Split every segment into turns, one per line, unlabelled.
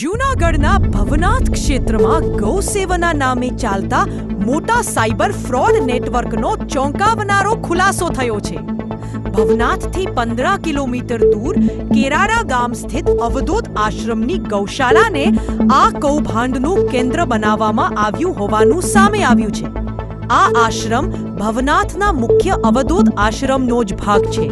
જૂનાગઢના ભવનાથ ક્ષેત્રમાં ગૌસેવના નામે ચાલતા મોટા સાયબર ફ્રોડ નેટવર્કનો ચોંકાવનારો ખુલાસો થયો છે. ભવનાથથી પંદર કિલોમીટર દૂર કેરારા ગામ સ્થિત અવધૂત આશ્રમની ગૌશાળાને આ કૌભાંડનું કેન્દ્ર બનાવવામાં આવ્યું હોવાનું સામે આવ્યું છે. આ આશ્રમ ભવનાથના મુખ્ય અવધૂત આશ્રમનો જ ભાગ છે.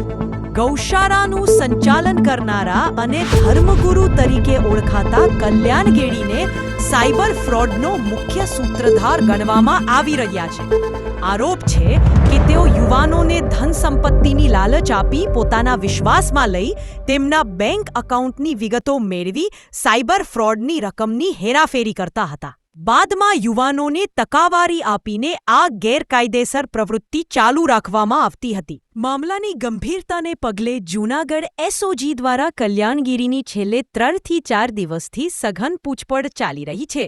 ગૌશાળાનું સંચાલન કરનારા અને ધર્મગુરુ તરીકે ઓળખાતા કલ્યાણ ગેડીને સાયબર ફ્રોડનો મુખ્ય સૂત્રધાર ગણવામાં આવી રહ્યા છે. આરોપ છે કે તેઓ યુવાનોને ધન સંપત્તિની લાલચ આપી પોતાના વિશ્વાસમાં લઈ તેમના બેંક એકાઉન્ટની વિગતો મેળવી સાયબર ફ્રોડની રકમની હેરાફેરી કરતા હતા. બાદમાં યુવાનોને તકાવારી આપીને આ ગેરકાયદેસર પ્રવૃત્તિ ચાલુ રાખવામાં આવતી હતી. મામલાની ગંભીરતાને પગલે જૂનાગઢ એસઓજી દ્વારા કલ્યાણગીરીની છેલ્લે ત્રણથી ચાર દિવસથી સઘન પૂછપરછ ચાલી રહી છે.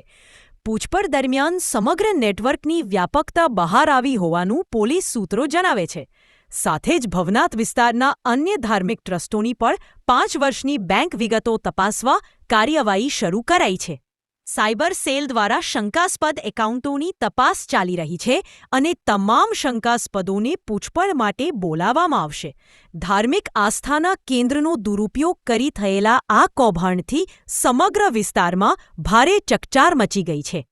પૂછપરછ દરમિયાન સમગ્ર નેટવર્કની વ્યાપકતા બહાર આવી હોવાનું પોલીસ સૂત્રો જણાવે છે. સાથે જ ભવનાથ વિસ્તારના અન્ય ધાર્મિક ટ્રસ્ટોની પણ પાંચ વર્ષની બેંક વિગતો તપાસવા કાર્યવાહી શરૂ કરાઈ છે. સાયબર સેલ દ્વારા શંકાસ્પદ એકાઉન્ટોની તપાસ ચાલી રહી છે અને તમામ શંકાસ્પદોને પૂછપરછ માટે બોલાવવામાં આવશે. ધાર્મિક આસ્થાના કેન્દ્રનો દુરુપયોગ કરી થયેલા આ કૌભાંડથી સમગ્ર વિસ્તારમાં ભારે ચકચાર મચી ગઈ છે.